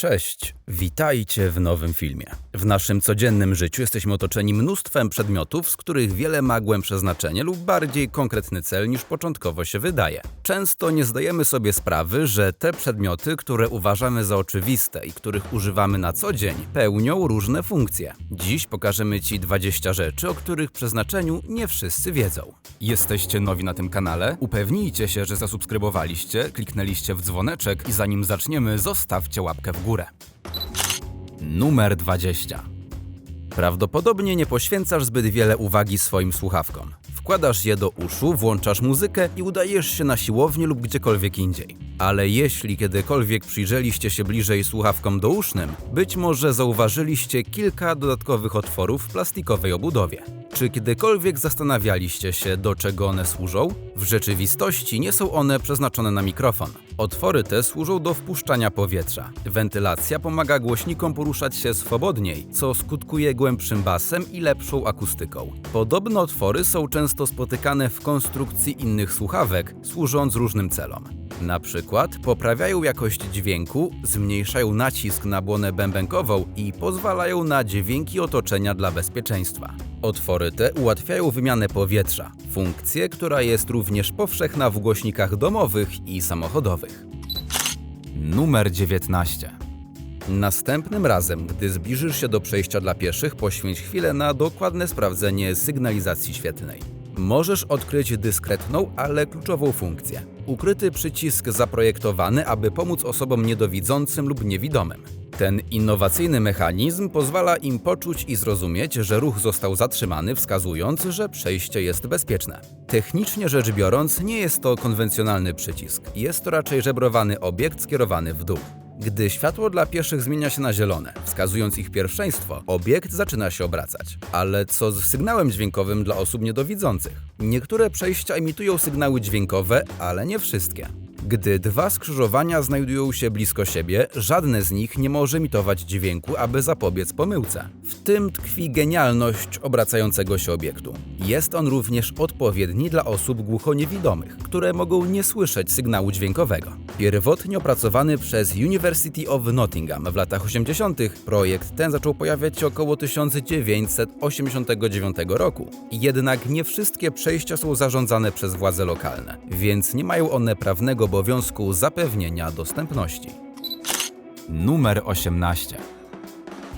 Cześć, witajcie w nowym filmie. W naszym codziennym życiu jesteśmy otoczeni mnóstwem przedmiotów, z których wiele ma głębsze znaczenie lub bardziej konkretny cel niż początkowo się wydaje. Często nie zdajemy sobie sprawy, że te przedmioty, które uważamy za oczywiste i których używamy na co dzień, pełnią różne funkcje. Dziś pokażemy Ci 20 rzeczy, o których przeznaczeniu nie wszyscy wiedzą. Jesteście nowi na tym kanale? Upewnijcie się, że zasubskrybowaliście, kliknęliście w dzwoneczek i zanim zaczniemy, zostawcie łapkę w górę. Numer 20. Prawdopodobnie nie poświęcasz zbyt wiele uwagi swoim słuchawkom. Wkładasz je do uszu, włączasz muzykę i udajesz się na siłownię lub gdziekolwiek indziej. Ale jeśli kiedykolwiek przyjrzeliście się bliżej słuchawkom dousznym, być może zauważyliście kilka dodatkowych otworów w plastikowej obudowie. Czy kiedykolwiek zastanawialiście się, do czego one służą? W rzeczywistości nie są one przeznaczone na mikrofon. Otwory te służą do wpuszczania powietrza. Wentylacja pomaga głośnikom poruszać się swobodniej, co skutkuje głębszym basem i lepszą akustyką. Podobne otwory są często spotykane w konstrukcji innych słuchawek, służąc różnym celom. Na przykład poprawiają jakość dźwięku, zmniejszają nacisk na błonę bębenkową i pozwalają na dźwięki otoczenia dla bezpieczeństwa. Otwory te ułatwiają wymianę powietrza, funkcję, która jest również powszechna w głośnikach domowych i samochodowych. Numer 19. Następnym razem, gdy zbliżysz się do przejścia dla pieszych, poświęć chwilę na dokładne sprawdzenie sygnalizacji świetlnej. Możesz odkryć dyskretną, ale kluczową funkcję. Ukryty przycisk zaprojektowany, aby pomóc osobom niedowidzącym lub niewidomym. Ten innowacyjny mechanizm pozwala im poczuć i zrozumieć, że ruch został zatrzymany, wskazując, że przejście jest bezpieczne. Technicznie rzecz biorąc, nie jest to konwencjonalny przycisk. Jest to raczej żebrowany obiekt skierowany w dół. Gdy światło dla pieszych zmienia się na zielone, wskazując ich pierwszeństwo, obiekt zaczyna się obracać. Ale co z sygnałem dźwiękowym dla osób niedowidzących? Niektóre przejścia emitują sygnały dźwiękowe, ale nie wszystkie. Gdy dwa skrzyżowania znajdują się blisko siebie, żadne z nich nie może emitować dźwięku, aby zapobiec pomyłce. W tym tkwi genialność obracającego się obiektu. Jest on również odpowiedni dla osób głuchoniewidomych, które mogą nie słyszeć sygnału dźwiękowego. Pierwotnie opracowany przez University of Nottingham w latach 80., projekt ten zaczął pojawiać się około 1989 roku. Jednak nie wszystkie przejścia są zarządzane przez władze lokalne, więc nie mają one prawnego obowiązku zapewnienia dostępności. Numer 18.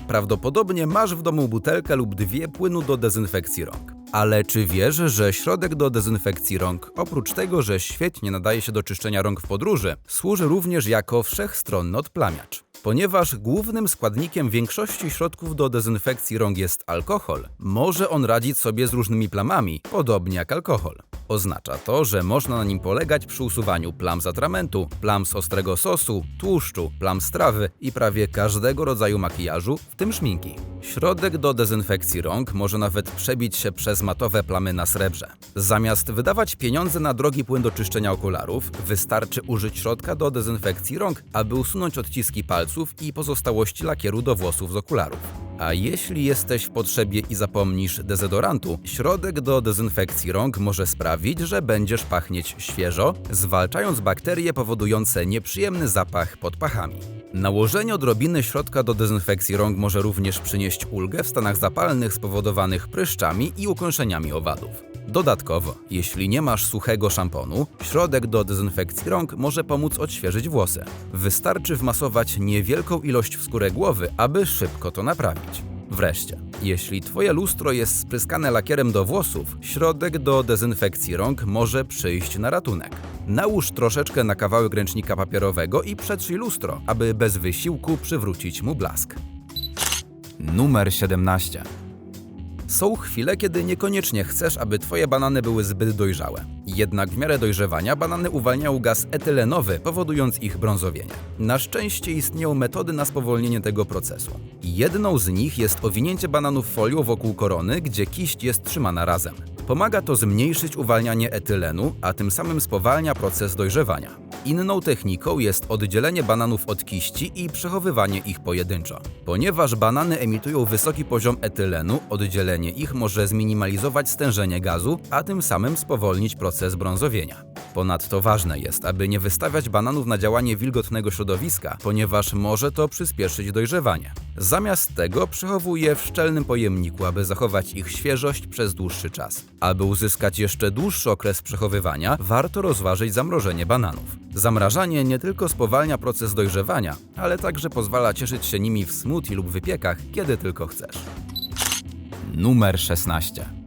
Prawdopodobnie masz w domu butelkę lub dwie płynu do dezynfekcji rąk. Ale czy wiesz, że środek do dezynfekcji rąk, oprócz tego, że świetnie nadaje się do czyszczenia rąk w podróży, służy również jako wszechstronny odplamiacz? Ponieważ głównym składnikiem większości środków do dezynfekcji rąk jest alkohol, może on radzić sobie z różnymi plamami, podobnie jak alkohol. Oznacza to, że można na nim polegać przy usuwaniu plam z atramentu, plam z ostrego sosu, tłuszczu, plam z trawy i prawie każdego rodzaju makijażu, w tym szminki. Środek do dezynfekcji rąk może nawet przebić się przez matowe plamy na srebrze. Zamiast wydawać pieniądze na drogi płyn do czyszczenia okularów, wystarczy użyć środka do dezynfekcji rąk, aby usunąć odciski palców i pozostałości lakieru do włosów z okularów. A jeśli jesteś w potrzebie i zapomnisz dezodorantu, środek do dezynfekcji rąk może sprawić, że będziesz pachnieć świeżo, zwalczając bakterie powodujące nieprzyjemny zapach pod pachami. Nałożenie odrobiny środka do dezynfekcji rąk może również przynieść ulgę w stanach zapalnych spowodowanych pryszczami i ukąszeniami owadów. Dodatkowo, jeśli nie masz suchego szamponu, środek do dezynfekcji rąk może pomóc odświeżyć włosy. Wystarczy wmasować niewielką ilość w skórę głowy, aby szybko to naprawić. Wreszcie, jeśli Twoje lustro jest spryskane lakierem do włosów, środek do dezynfekcji rąk może przyjść na ratunek. Nałóż troszeczkę na kawałek ręcznika papierowego i przetrzyj lustro, aby bez wysiłku przywrócić mu blask. Numer 17. Są chwile, kiedy niekoniecznie chcesz, aby twoje banany były zbyt dojrzałe. Jednak w miarę dojrzewania banany uwalniają gaz etylenowy, powodując ich brązowienie. Na szczęście istnieją metody na spowolnienie tego procesu. Jedną z nich jest owinięcie bananów folią wokół korony, gdzie kiść jest trzymana razem. Pomaga to zmniejszyć uwalnianie etylenu, a tym samym spowalnia proces dojrzewania. Inną techniką jest oddzielenie bananów od kiści i przechowywanie ich pojedynczo. Ponieważ banany emitują wysoki poziom etylenu, oddzielenie ich może zminimalizować stężenie gazu, a tym samym spowolnić proces brązowienia. Ponadto ważne jest, aby nie wystawiać bananów na działanie wilgotnego środowiska, ponieważ może to przyspieszyć dojrzewanie. Zamiast tego przechowuj je w szczelnym pojemniku, aby zachować ich świeżość przez dłuższy czas. Aby uzyskać jeszcze dłuższy okres przechowywania, warto rozważyć zamrożenie bananów. Zamrażanie nie tylko spowalnia proces dojrzewania, ale także pozwala cieszyć się nimi w smoothie lub wypiekach, kiedy tylko chcesz. Numer 16.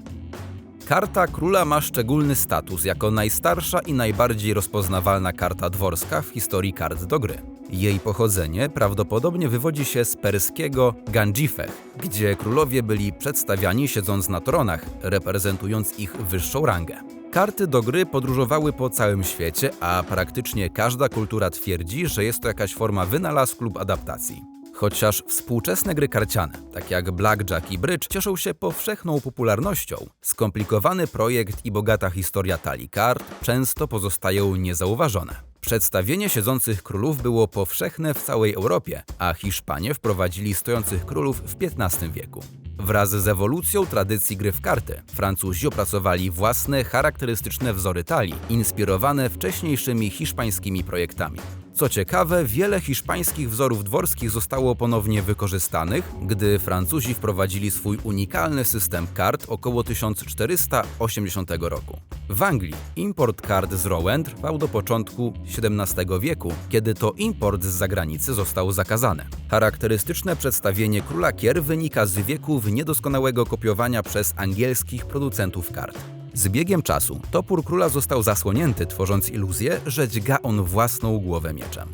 Karta króla ma szczególny status jako najstarsza i najbardziej rozpoznawalna karta dworska w historii kart do gry. Jej pochodzenie prawdopodobnie wywodzi się z perskiego Ganjifeh, gdzie królowie byli przedstawiani siedząc na tronach, reprezentując ich wyższą rangę. Karty do gry podróżowały po całym świecie, a praktycznie każda kultura twierdzi, że jest to jakaś forma wynalazku lub adaptacji. Chociaż współczesne gry karciane, tak jak blackjack i bridge, cieszą się powszechną popularnością, skomplikowany projekt i bogata historia talii kart często pozostają niezauważone. Przedstawienie siedzących królów było powszechne w całej Europie, a Hiszpanie wprowadzili stojących królów w XV wieku. Wraz z ewolucją tradycji gry w karty, Francuzi opracowali własne charakterystyczne wzory talii, inspirowane wcześniejszymi hiszpańskimi projektami. Co ciekawe, wiele hiszpańskich wzorów dworskich zostało ponownie wykorzystanych, gdy Francuzi wprowadzili swój unikalny system kart około 1480 roku. W Anglii import kart z Rouen trwał do początku XVII wieku, kiedy to import z zagranicy został zakazany. Charakterystyczne przedstawienie króla kier wynika z wieków niedoskonałego kopiowania przez angielskich producentów kart. Z biegiem czasu topór króla został zasłonięty, tworząc iluzję, że dźga on własną głowę mieczem.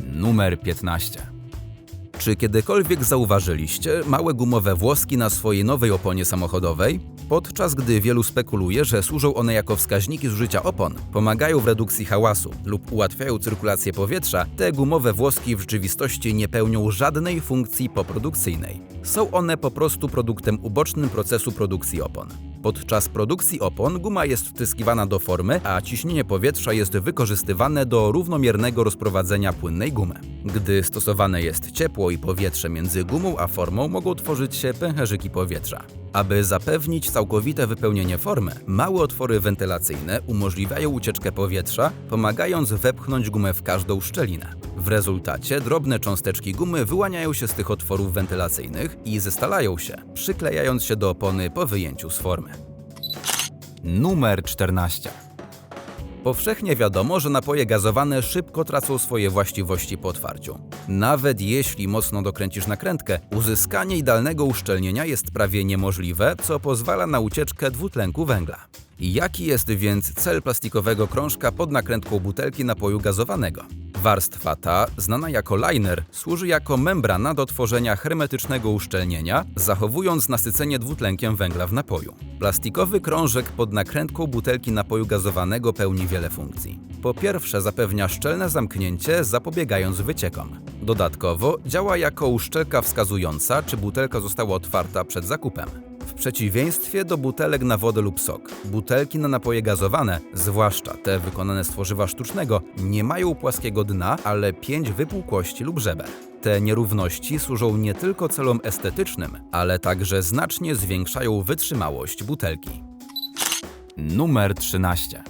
Numer 15. Czy kiedykolwiek zauważyliście małe gumowe włoski na swojej nowej oponie samochodowej? Podczas gdy wielu spekuluje, że służą one jako wskaźniki zużycia opon, pomagają w redukcji hałasu lub ułatwiają cyrkulację powietrza, te gumowe włoski w rzeczywistości nie pełnią żadnej funkcji poprodukcyjnej. Są one po prostu produktem ubocznym procesu produkcji opon. Podczas produkcji opon guma jest wtyskiwana do formy, a ciśnienie powietrza jest wykorzystywane do równomiernego rozprowadzenia płynnej gumy. Gdy stosowane jest ciepło i powietrze między gumą a formą, mogą tworzyć się pęcherzyki powietrza. Aby zapewnić całkowite wypełnienie formy, małe otwory wentylacyjne umożliwiają ucieczkę powietrza, pomagając wepchnąć gumę w każdą szczelinę. W rezultacie drobne cząsteczki gumy wyłaniają się z tych otworów wentylacyjnych i zestalają się, przyklejając się do opony po wyjęciu z formy. Numer 14. Powszechnie wiadomo, że napoje gazowane szybko tracą swoje właściwości po otwarciu. Nawet jeśli mocno dokręcisz nakrętkę, uzyskanie idealnego uszczelnienia jest prawie niemożliwe, co pozwala na ucieczkę dwutlenku węgla. Jaki jest więc cel plastikowego krążka pod nakrętką butelki napoju gazowanego? Warstwa ta, znana jako liner, służy jako membrana do tworzenia hermetycznego uszczelnienia, zachowując nasycenie dwutlenkiem węgla w napoju. Plastikowy krążek pod nakrętką butelki napoju gazowanego pełni wiele funkcji. Po pierwsze, zapewnia szczelne zamknięcie, zapobiegając wyciekom. Dodatkowo działa jako uszczelka wskazująca, czy butelka została otwarta przed zakupem. Przeciwieństwie do butelek na wodę lub sok, butelki na napoje gazowane, zwłaszcza te wykonane z tworzywa sztucznego, nie mają płaskiego dna, ale pięć wypukłości lub żeber. Te nierówności służą nie tylko celom estetycznym, ale także znacznie zwiększają wytrzymałość butelki. Numer 13.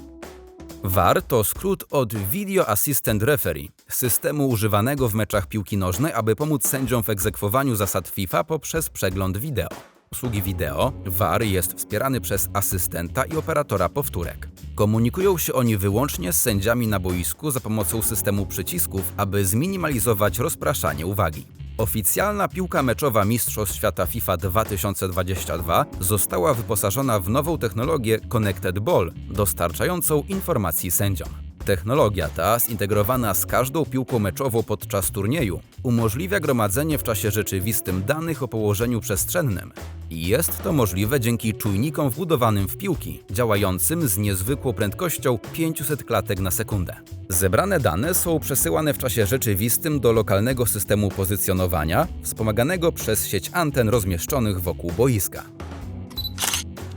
VAR to skrót od Video Assistant Referee, systemu używanego w meczach piłki nożnej, aby pomóc sędziom w egzekwowaniu zasad FIFA poprzez przegląd wideo. Usługi wideo VAR jest wspierany przez asystenta i operatora powtórek. Komunikują się oni wyłącznie z sędziami na boisku za pomocą systemu przycisków, aby zminimalizować rozpraszanie uwagi. Oficjalna piłka meczowa Mistrzostw Świata FIFA 2022 została wyposażona w nową technologię Connected Ball, dostarczającą informacji sędziom. Technologia ta, zintegrowana z każdą piłką meczową podczas turnieju, umożliwia gromadzenie w czasie rzeczywistym danych o położeniu przestrzennym. I jest to możliwe dzięki czujnikom wbudowanym w piłki, działającym z niezwykłą prędkością 500 klatek na sekundę. Zebrane dane są przesyłane w czasie rzeczywistym do lokalnego systemu pozycjonowania, wspomaganego przez sieć anten rozmieszczonych wokół boiska.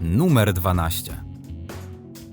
Numer 12.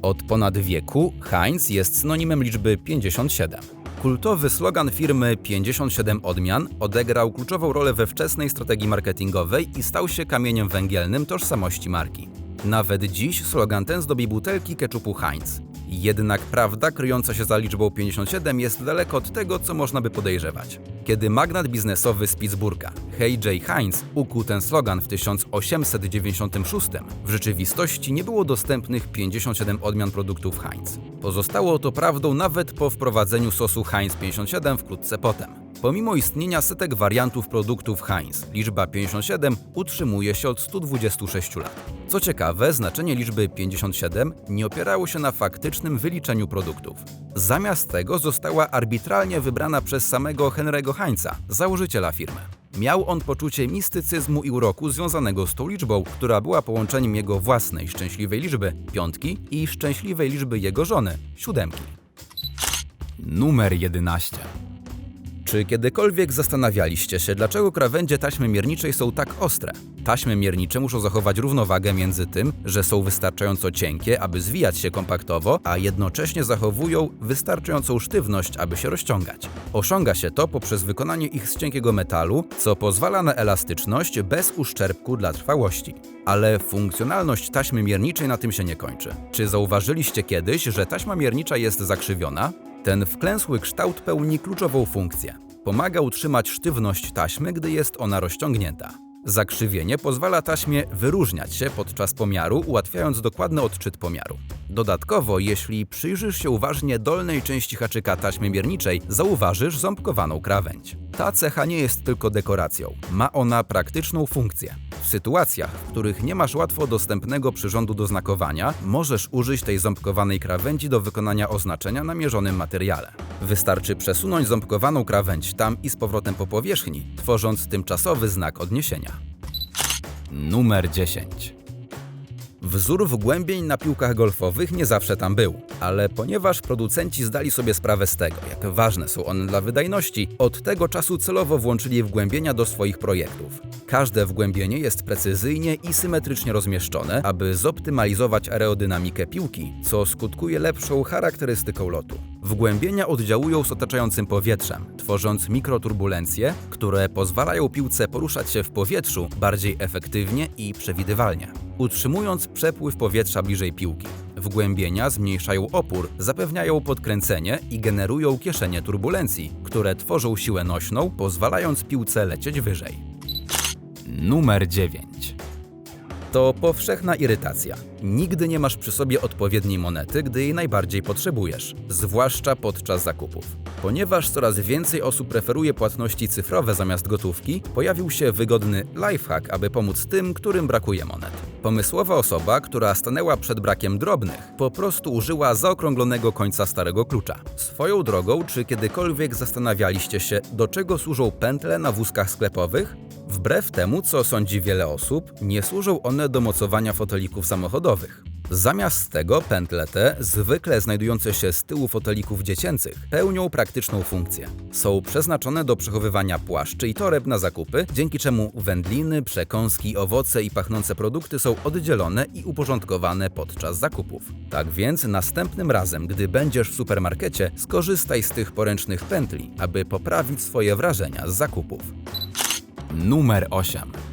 Od ponad wieku Heinz jest synonimem liczby 57. Kultowy slogan firmy 57 odmian odegrał kluczową rolę we wczesnej strategii marketingowej i stał się kamieniem węgielnym tożsamości marki. Nawet dziś slogan ten zdobi butelki keczupu Heinz. Jednak prawda kryjąca się za liczbą 57 jest daleko od tego, co można by podejrzewać. Kiedy magnat biznesowy z Pittsburgha, Hey J. Heinz, ukuł ten slogan w 1896, w rzeczywistości nie było dostępnych 57 odmian produktów Heinz. Pozostało to prawdą nawet po wprowadzeniu sosu Heinz 57 wkrótce potem. Pomimo istnienia setek wariantów produktów Heinz, liczba 57 utrzymuje się od 126 lat. Co ciekawe, znaczenie liczby 57 nie opierało się na faktycznym wyliczeniu produktów. Zamiast tego została arbitralnie wybrana przez samego Henry'ego Heinza, założyciela firmy. Miał on poczucie mistycyzmu i uroku związanego z tą liczbą, która była połączeniem jego własnej szczęśliwej liczby piątki i szczęśliwej liczby jego żony siódemki. Numer 11. Czy kiedykolwiek zastanawialiście się, dlaczego krawędzie taśmy mierniczej są tak ostre? Taśmy miernicze muszą zachować równowagę między tym, że są wystarczająco cienkie, aby zwijać się kompaktowo, a jednocześnie zachowują wystarczającą sztywność, aby się rozciągać. Osiąga się to poprzez wykonanie ich z cienkiego metalu, co pozwala na elastyczność bez uszczerbku dla trwałości. Ale funkcjonalność taśmy mierniczej na tym się nie kończy. Czy zauważyliście kiedyś, że taśma miernicza jest zakrzywiona? Ten wklęsły kształt pełni kluczową funkcję. Pomaga utrzymać sztywność taśmy, gdy jest ona rozciągnięta. Zakrzywienie pozwala taśmie wyróżniać się podczas pomiaru, ułatwiając dokładny odczyt pomiaru. Dodatkowo, jeśli przyjrzysz się uważnie dolnej części haczyka taśmy mierniczej, zauważysz ząbkowaną krawędź. Ta cecha nie jest tylko dekoracją, ma ona praktyczną funkcję. W sytuacjach, w których nie masz łatwo dostępnego przyrządu do znakowania, możesz użyć tej ząbkowanej krawędzi do wykonania oznaczenia na mierzonym materiale. Wystarczy przesunąć ząbkowaną krawędź tam i z powrotem po powierzchni, tworząc tymczasowy znak odniesienia. Numer 10. Wzór wgłębień na piłkach golfowych nie zawsze tam był, ale ponieważ producenci zdali sobie sprawę z tego, jak ważne są one dla wydajności, od tego czasu celowo włączyli wgłębienia do swoich projektów. Każde wgłębienie jest precyzyjnie i symetrycznie rozmieszczone, aby zoptymalizować aerodynamikę piłki, co skutkuje lepszą charakterystyką lotu. Wgłębienia oddziałują z otaczającym powietrzem, tworząc mikroturbulencje, które pozwalają piłce poruszać się w powietrzu bardziej efektywnie i przewidywalnie, utrzymując przepływ powietrza bliżej piłki. Wgłębienia zmniejszają opór, zapewniają podkręcenie i generują kieszenie turbulencji, które tworzą siłę nośną, pozwalając piłce lecieć wyżej. Numer 9. To powszechna irytacja. Nigdy nie masz przy sobie odpowiedniej monety, gdy jej najbardziej potrzebujesz, zwłaszcza podczas zakupów. Ponieważ coraz więcej osób preferuje płatności cyfrowe zamiast gotówki, pojawił się wygodny lifehack, aby pomóc tym, którym brakuje monet. Pomysłowa osoba, która stanęła przed brakiem drobnych, po prostu użyła zaokrąglonego końca starego klucza. Swoją drogą, czy kiedykolwiek zastanawialiście się, do czego służą pętle na wózkach sklepowych? Wbrew temu, co sądzi wiele osób, nie służą one do mocowania fotelików samochodowych. Zamiast tego pętle te, zwykle znajdujące się z tyłu fotelików dziecięcych, pełnią praktyczną funkcję. Są przeznaczone do przechowywania płaszczy i toreb na zakupy, dzięki czemu wędliny, przekąski, owoce i pachnące produkty są oddzielone i uporządkowane podczas zakupów. Tak więc następnym razem, gdy będziesz w supermarkecie, skorzystaj z tych poręcznych pętli, aby poprawić swoje wrażenia z zakupów. Numer 8.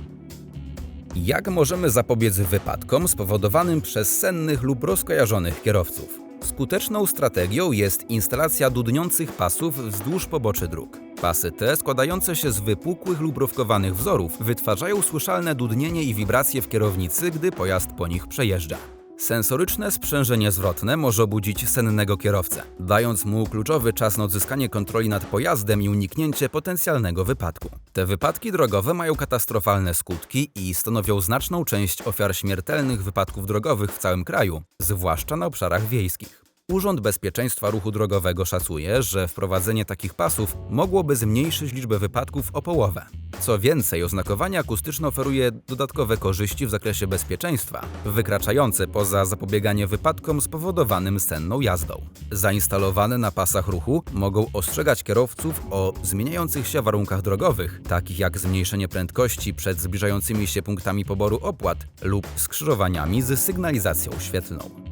Jak możemy zapobiec wypadkom spowodowanym przez sennych lub rozkojarzonych kierowców? Skuteczną strategią jest instalacja dudniących pasów wzdłuż poboczy dróg. Pasy te, składające się z wypukłych lub rowkowanych wzorów, wytwarzają słyszalne dudnienie i wibracje w kierownicy, gdy pojazd po nich przejeżdża. Sensoryczne sprzężenie zwrotne może obudzić sennego kierowcę, dając mu kluczowy czas na odzyskanie kontroli nad pojazdem i uniknięcie potencjalnego wypadku. Te wypadki drogowe mają katastrofalne skutki i stanowią znaczną część ofiar śmiertelnych wypadków drogowych w całym kraju, zwłaszcza na obszarach wiejskich. Urząd Bezpieczeństwa Ruchu Drogowego szacuje, że wprowadzenie takich pasów mogłoby zmniejszyć liczbę wypadków o połowę. Co więcej, oznakowanie akustyczne oferuje dodatkowe korzyści w zakresie bezpieczeństwa, wykraczające poza zapobieganie wypadkom spowodowanym senną jazdą. Zainstalowane na pasach ruchu mogą ostrzegać kierowców o zmieniających się warunkach drogowych, takich jak zmniejszenie prędkości przed zbliżającymi się punktami poboru opłat lub skrzyżowaniami z sygnalizacją świetlną.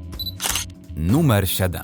Numer 7.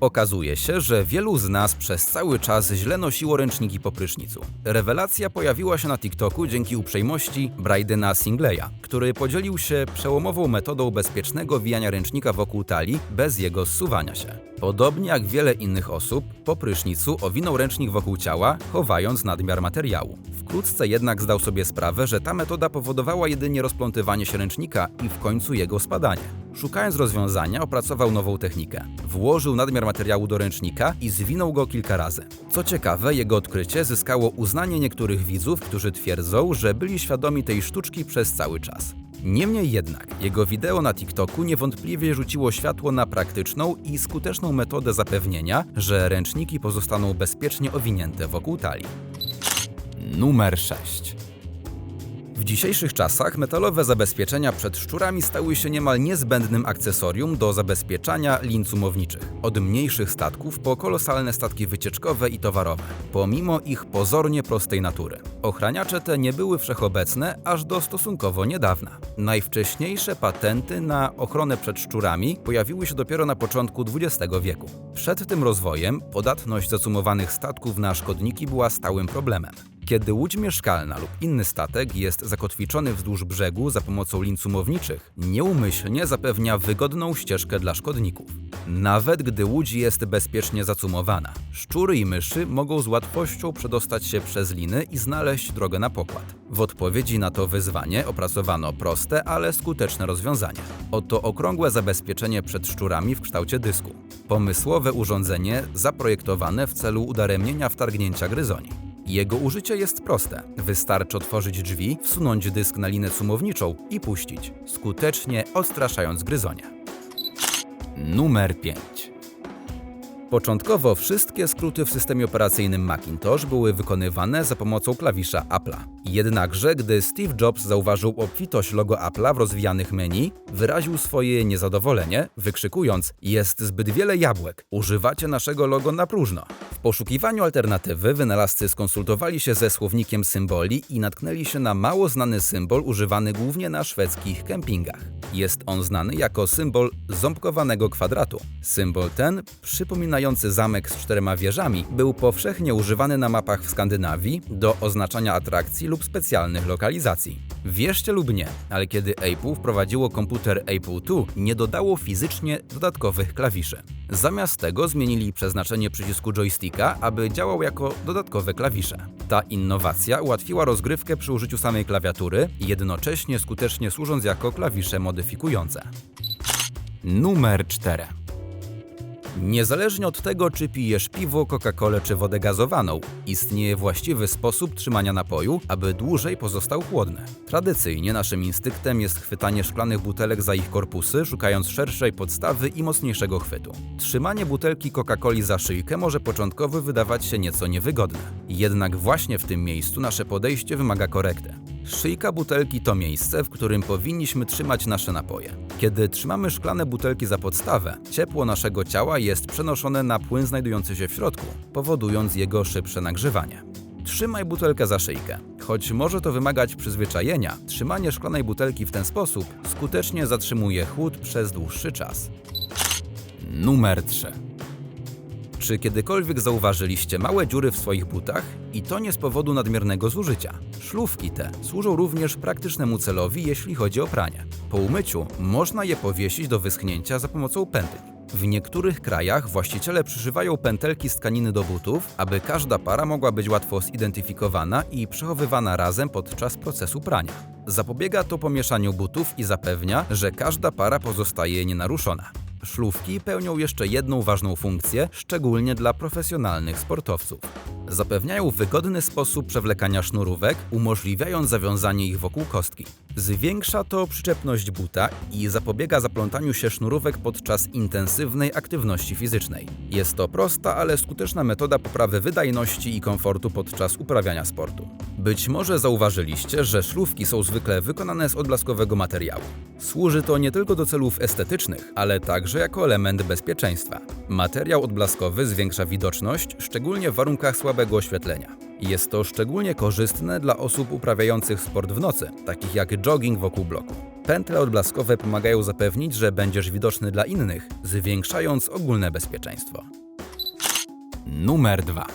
Okazuje się, że wielu z nas przez cały czas źle nosiło ręczniki po prysznicu. Rewelacja pojawiła się na TikToku dzięki uprzejmości Brydena Singleya, który podzielił się przełomową metodą bezpiecznego wijania ręcznika wokół talii bez jego zsuwania się. Podobnie jak wiele innych osób, po prysznicu owinął ręcznik wokół ciała, chowając nadmiar materiału. Wkrótce jednak zdał sobie sprawę, że ta metoda powodowała jedynie rozplątywanie się ręcznika i w końcu jego spadanie. Szukając rozwiązania, opracował nową technikę. Włożył nadmiar materiału do ręcznika i zwinął go kilka razy. Co ciekawe, jego odkrycie zyskało uznanie niektórych widzów, którzy twierdzą, że byli świadomi tej sztuczki przez cały czas. Niemniej jednak, jego wideo na TikToku niewątpliwie rzuciło światło na praktyczną i skuteczną metodę zapewnienia, że ręczniki pozostaną bezpiecznie owinięte wokół talii. Numer 6. W dzisiejszych czasach metalowe zabezpieczenia przed szczurami stały się niemal niezbędnym akcesorium do zabezpieczania lin cumowniczych. Od mniejszych statków po kolosalne statki wycieczkowe i towarowe, pomimo ich pozornie prostej natury. Ochraniacze te nie były wszechobecne aż do stosunkowo niedawna. Najwcześniejsze patenty na ochronę przed szczurami pojawiły się dopiero na początku XX wieku. Przed tym rozwojem podatność zacumowanych statków na szkodniki była stałym problemem. Kiedy łódź mieszkalna lub inny statek jest zakotwiczony wzdłuż brzegu za pomocą lin cumowniczych, nieumyślnie zapewnia wygodną ścieżkę dla szkodników. Nawet gdy łódź jest bezpiecznie zacumowana, szczury i myszy mogą z łatwością przedostać się przez liny i znaleźć drogę na pokład. W odpowiedzi na to wyzwanie opracowano proste, ale skuteczne rozwiązanie. Oto okrągłe zabezpieczenie przed szczurami w kształcie dysku. Pomysłowe urządzenie zaprojektowane w celu udaremnienia wtargnięcia gryzoni. Jego użycie jest proste. Wystarczy otworzyć drzwi, wsunąć dysk na linę sumowniczą i puścić, skutecznie odstraszając gryzonia. Numer 5. Początkowo wszystkie skróty w systemie operacyjnym Macintosh były wykonywane za pomocą klawisza Apple'a. Jednakże, gdy Steve Jobs zauważył obfitość logo Apple'a w rozwijanych menu, wyraził swoje niezadowolenie, wykrzykując: Jest zbyt wiele jabłek, używacie naszego logo na próżno. W poszukiwaniu alternatywy wynalazcy skonsultowali się ze słownikiem symboli i natknęli się na mało znany symbol używany głównie na szwedzkich kempingach. Jest on znany jako symbol ząbkowanego kwadratu. Symbol ten, przypominający zamek z czterema wieżami, był powszechnie używany na mapach w Skandynawii do oznaczania atrakcji lub specjalnych lokalizacji. Wierzcie lub nie, ale kiedy Apple wprowadziło komputer Apple II, nie dodało fizycznie dodatkowych klawiszy. Zamiast tego zmienili przeznaczenie przycisku joysticka, aby działał jako dodatkowe klawisze. Ta innowacja ułatwiła rozgrywkę przy użyciu samej klawiatury, jednocześnie skutecznie służąc jako klawisze modyfikujące. Numer 4. Niezależnie od tego, czy pijesz piwo, Coca-Colę czy wodę gazowaną, istnieje właściwy sposób trzymania napoju, aby dłużej pozostał chłodny. Tradycyjnie naszym instynktem jest chwytanie szklanych butelek za ich korpusy, szukając szerszej podstawy i mocniejszego chwytu. Trzymanie butelki Coca-Coli za szyjkę może początkowo wydawać się nieco niewygodne. Jednak właśnie w tym miejscu nasze podejście wymaga korekty. Szyjka butelki to miejsce, w którym powinniśmy trzymać nasze napoje. Kiedy trzymamy szklane butelki za podstawę, ciepło naszego ciała jest przenoszone na płyn znajdujący się w środku, powodując jego szybsze nagrzewanie. Trzymaj butelkę za szyjkę. Choć może to wymagać przyzwyczajenia, trzymanie szklanej butelki w ten sposób skutecznie zatrzymuje chłód przez dłuższy czas. Numer 3. Czy kiedykolwiek zauważyliście małe dziury w swoich butach? I to nie z powodu nadmiernego zużycia. Szlufki te służą również praktycznemu celowi, jeśli chodzi o pranie. Po umyciu można je powiesić do wyschnięcia za pomocą pętli. W niektórych krajach właściciele przyszywają pętelki z tkaniny do butów, aby każda para mogła być łatwo zidentyfikowana i przechowywana razem podczas procesu prania. Zapobiega to pomieszaniu butów i zapewnia, że każda para pozostaje nienaruszona. Szlufki pełnią jeszcze jedną ważną funkcję, szczególnie dla profesjonalnych sportowców. Zapewniają wygodny sposób przewlekania sznurówek, umożliwiając zawiązanie ich wokół kostki. Zwiększa to przyczepność buta i zapobiega zaplątaniu się sznurówek podczas intensywnej aktywności fizycznej. Jest to prosta, ale skuteczna metoda poprawy wydajności i komfortu podczas uprawiania sportu. Być może zauważyliście, że szlufki są zwykle wykonane z odblaskowego materiału. Służy to nie tylko do celów estetycznych, ale także jako element bezpieczeństwa. Materiał odblaskowy zwiększa widoczność, szczególnie w warunkach słabego oświetlenia. Jest to szczególnie korzystne dla osób uprawiających sport w nocy, takich jak jogging wokół bloku. Pętle odblaskowe pomagają zapewnić, że będziesz widoczny dla innych, zwiększając ogólne bezpieczeństwo. Numer 2.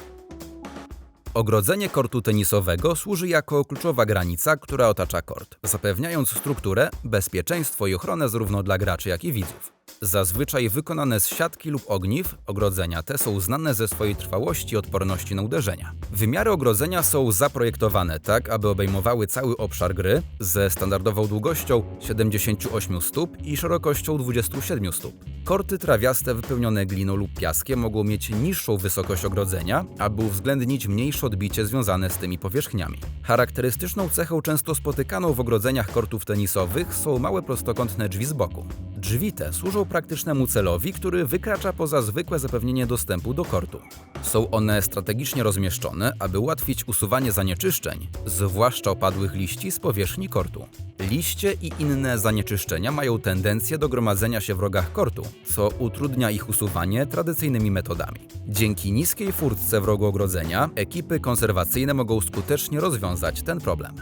Ogrodzenie kortu tenisowego służy jako kluczowa granica, która otacza kort, zapewniając strukturę, bezpieczeństwo i ochronę zarówno dla graczy, jak i widzów. Zazwyczaj wykonane z siatki lub ogniw, ogrodzenia te są znane ze swojej trwałości i odporności na uderzenia. Wymiary ogrodzenia są zaprojektowane tak, aby obejmowały cały obszar gry ze standardową długością 78 stóp i szerokością 27 stóp. Korty trawiaste wypełnione gliną lub piaskiem mogą mieć niższą wysokość ogrodzenia, aby uwzględnić mniejsze odbicie związane z tymi powierzchniami. Charakterystyczną cechą często spotykaną w ogrodzeniach kortów tenisowych są małe prostokątne drzwi z boku. Drzwi te służą praktycznemu celowi, który wykracza poza zwykłe zapewnienie dostępu do kortu. Są one strategicznie rozmieszczone, aby ułatwić usuwanie zanieczyszczeń, zwłaszcza opadłych liści z powierzchni kortu. Liście i inne zanieczyszczenia mają tendencję do gromadzenia się w rogach kortu, co utrudnia ich usuwanie tradycyjnymi metodami. Dzięki niskiej furtce w rogu ogrodzenia, ekipy konserwacyjne mogą skutecznie rozwiązać ten problem.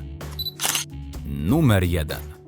Numer 1.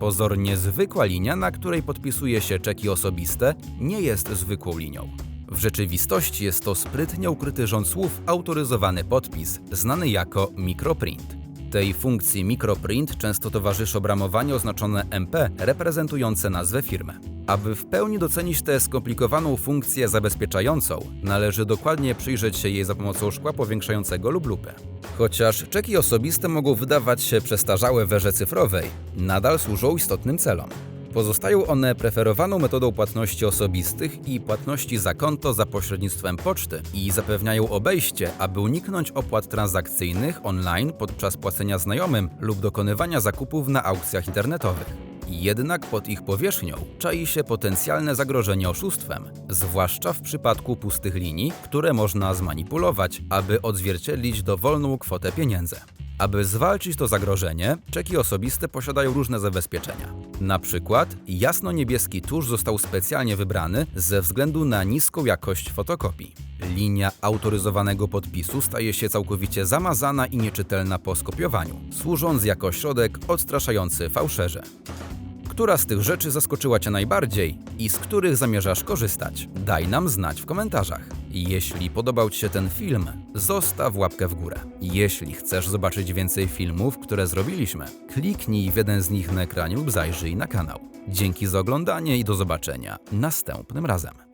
Pozornie zwykła linia, na której podpisuje się czeki osobiste, nie jest zwykłą linią. W rzeczywistości jest to sprytnie ukryty rząd słów autoryzowany podpis, znany jako microprint. Tej funkcji microprint często towarzyszy obramowanie oznaczone MP reprezentujące nazwę firmy. Aby w pełni docenić tę skomplikowaną funkcję zabezpieczającą, należy dokładnie przyjrzeć się jej za pomocą szkła powiększającego lub lupy. Chociaż czeki osobiste mogą wydawać się przestarzałe w erze cyfrowej, nadal służą istotnym celom. Pozostają one preferowaną metodą płatności osobistych i płatności za konto za pośrednictwem poczty i zapewniają obejście, aby uniknąć opłat transakcyjnych online podczas płacenia znajomym lub dokonywania zakupów na aukcjach internetowych. Jednak pod ich powierzchnią czai się potencjalne zagrożenie oszustwem, zwłaszcza w przypadku pustych linii, które można zmanipulować, aby odzwierciedlić dowolną kwotę pieniędzy. Aby zwalczyć to zagrożenie, czeki osobiste posiadają różne zabezpieczenia. Na przykład jasno-niebieski tusz został specjalnie wybrany ze względu na niską jakość fotokopii. Linia autoryzowanego podpisu staje się całkowicie zamazana i nieczytelna po skopiowaniu, służąc jako środek odstraszający fałszerze. Która z tych rzeczy zaskoczyła Cię najbardziej i z których zamierzasz korzystać? Daj nam znać w komentarzach. Jeśli podobał Ci się ten film, zostaw łapkę w górę. Jeśli chcesz zobaczyć więcej filmów, które zrobiliśmy, kliknij w jeden z nich na ekranie lub zajrzyj na kanał. Dzięki za oglądanie i do zobaczenia następnym razem.